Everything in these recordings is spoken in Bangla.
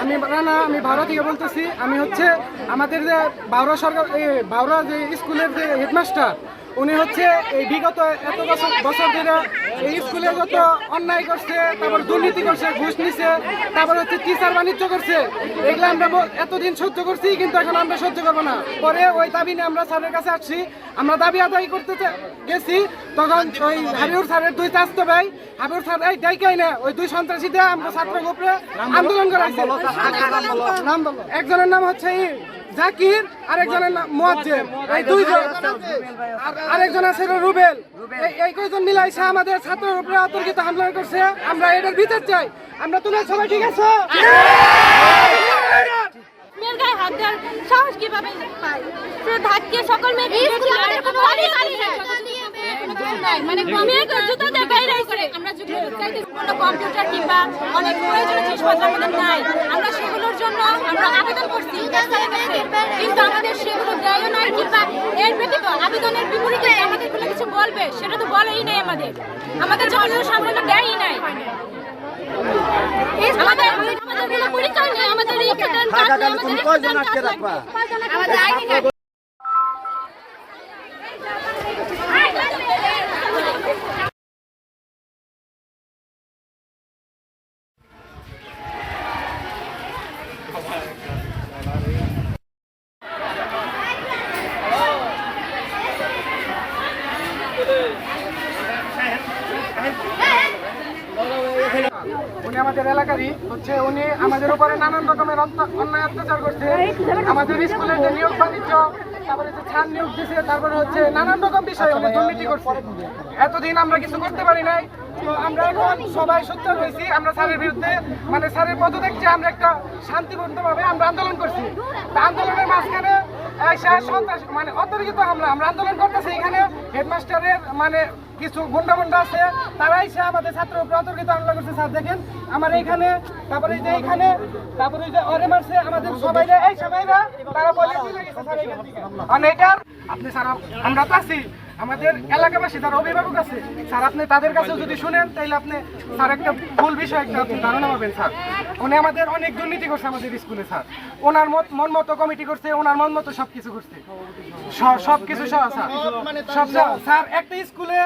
আমি না আমি ভাওরা থেকে বলতেছি আমি হচ্ছে আমাদের যে বাউরা সরকার বাউরা যে স্কুলের যে হেডমাস্টার উনি হচ্ছে এই বিগত এত বছর বছর ধরে এই স্কুলে যত অন্যায় করছে তারপর দুর্নীতি করছে ঘুষ নিছে তারপর হচ্ছে টিচার বাণিজ্য করছে এগুলো আমরা এতদিন সহ্য করছি কিন্তু এখন আমরা সহ্য করব না। পরে ওই দাবি নিয়ে আমরা স্যারের কাছে আসছি আমরা দাবি আদায় করতে গেছি তখন ওই হাবিবুর স্যারের দুই চাস্ত ভাই হাবিবুর স্যার এই ডাইকাই না ওই দুই সন্ত্রাসী দিয়ে আমরা ছাত্র গ্রুপে আন্দোলন বলো একজনের নাম হচ্ছে জাকির আরেকজনের নাম মোয়াজ্জেম। এই দুইজন। আর- আরেকজন আছে রুবেল। এই- এই কয়জন মিলাইছে আমাদের ছাত্রের উপরে অতর্কিত হামলা করছে? আমরা এটার ভিতর চাই। আমরা তোমরা সবাই ঠিক আছে? মেয়ের গায়ে হাত দেওয়ার সাহস কীভাবে পায় সে ধাক্কে সকল মেয়ে মানে মেয়েকে বাইরে আমরা যেগুলো কম্পিউটার কিংবা অনেক প্রয়োজনীয় জিনিসপত্র আমাদের নাই। আমরা সেগুলোর জন্য আমরা আবেদন করছি। কিন্তু আমাদের সেগুলো দেয় নাই কিংবা এর ব্যতীত আবেদনের বিপরীতে আমাদের কোনো কিছু বলবে সেটা তো বলেই নাই আমাদের। আমাদের জন্য সামনে দেয়ই নাই। আমাদের আমাদের নেই আমাদের রাখবা। আমাদের উনি আমাদের এলাকারই, হচ্ছে উনি আমাদের উপরে নানান রকমের অন্যায় অত্যাচার করছে। আমাদের স্কুলের যে নিয়োগ বাণিজ্য, তারপরে হচ্ছে নিয়োগ তারপরে হচ্ছে নানান রকম বিষয় করছে। এতদিন আমরা কিছু করতে পারি নাই তো আমরা এখন সবাই সোচ্চার হয়েছি। আমরা স্যারের বিরুদ্ধে মানে স্যারের পদত্যাগ চেয়ে আমরা একটা শান্তিপূর্ণভাবে আমরা আন্দোলন করছি। আন্দোলনের মাঝখানে সন্ত্রাস মানে অতর্কিত হামলা আমরা আন্দোলন করতেছি। এখানে হেডমাস্টারের মানে কিছু গুন্ডা গুন্ডা আছে তারা এসে আমাদের ছাত্র উপরে অতর্কিত হামলা করছে। স্যার, দেখেন, আমার এইখানে, তারপরে যে এইখানে, তারপরে যে অরে মারছে আমাদের সবাই এই সবাইরা, তারা বলে আর এটার আপনি স্যার, আমরা তো আছি। আমাদের এলাকাবাসী, যারা অভিভাবক আছে, স্যার, আপনি তাদের কাছেও যদি শুনেন তাহলে আপনি, স্যার, একটা ভুল বিষয়, একটা আপনি ধারণা পাবেন, স্যার। উনি আমাদের অনেক দুর্নীতি করছে আমাদের স্কুলে, স্যার। ওনার মত, মন মতো কমিটি করছে, ওনার মন মতো সব কিছু করছে। সব কিছু স্যার। সব স্যার, একটা স্কুলে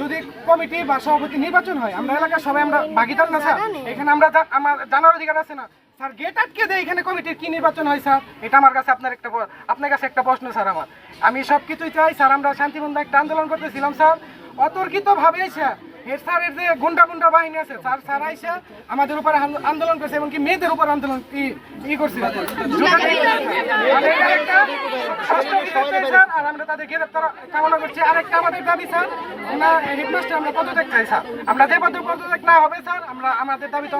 যদি কমিটি বা সভাপতি নির্বাচন হয়, আমরা এলাকার সবাই আমরা ভাগিদার না, স্যার। এখানে আমরা আমার জানার অধিকার আছে না। স্যার গেট আটকে দেয়? এখানে কমিটির কি নির্বাচন হয়, স্যার? এটা আমার কাছে আপনার একটা আপনার কাছে একটা প্রশ্ন, স্যার, আমার। আমি সব কিছুই চাই, স্যার, আমরা শান্তিপূর্ণ একটা আন্দোলন করতেছিলাম, স্যার। অতর্কিত ভাবে স্যার হেড স্যারের যে গুন্ডা গুন্ডা বাহিনী আছে, স্যার স্যার আইসা আমাদের উপর আন্দোলন করছে এমনকি মেয়েদের উপর আন্দোলন ই করছে। আর আমরা তাদের গ্রেপ্তার কামনা করছি। আরেকটা আমাদের দাবি, স্যার, আমরা হেডমাস্টার, আমরা পদত্যাগ চাই, স্যার। আমরা যে পদে পদত্যাগ না হবে, স্যার, আমরা আমাদের দাবি তো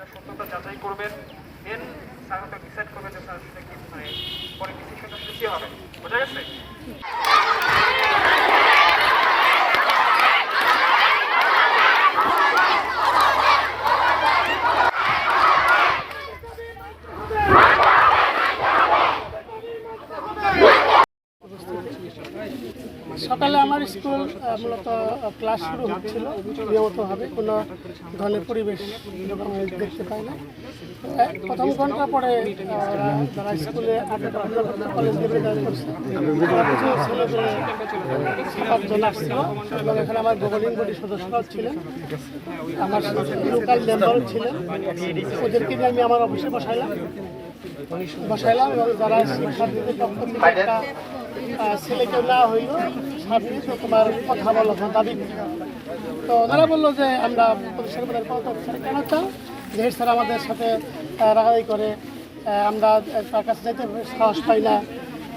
অনুরোধ সত্যতা যাচাই করবেন। দেন স্যার ওটা ডিসাইড করবেন যে স্যার সেটা কি মানে পরে ডিসিশনটা কি হবে। বোঝা গেছে সকালে আমার স্কুল মূলত ক্লাস শুরু হচ্ছিল নিয়মিতভাবে কোনো ধরনের পরিবেশ দেখতে পাই না। প্রথম ঘণ্টা পরে যারা স্কুলে কলেজ লেভেলে করছে, তারা আসছিল এবং এখানে আমার গভর্নিং বডি সদস্যরাও ছিলেন। আমার লোকাল মেম্বারও ছিলেন। ওদেরকে নিয়ে আমি আমার অফিসে বসাইলাম। বসাইলাম এবং যারা শিক্ষার্থীদের পক্ষ থেকে একটা ছেলেকে না হইল সামনে তোমার কথা বলো দাবি। তো ওনারা বলল যে আমরা প্রতিষ্ঠান বোর্ডের পদত্যাগ চাই। কেন চাও? যে স্যার আমাদের সাথে রাগারাগি করে আমরা তার কাছে যাইতে সাহস পাই না।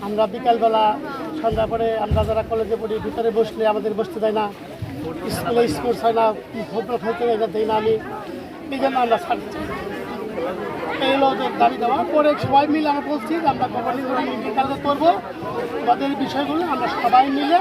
আমরা বিকালবেলা সন্ধ্যা পরে আমরা যারা কলেজে পড়ি, ভিতরে বসলে আমাদের বসতে দেয় না। স্কুলে স্পোর্টস হয় না ফুটবল খেলতে দেয় না আমি। এই জন্য আমরা ছাড়তে চাই। এই হলো দাবি দেওয়া। পরে সবাই মিলে আমরা বলছি যে আমরা গভর্নিং বডি মিটিং করব তাদের বিষয়গুলো আমরা সবাই মিলে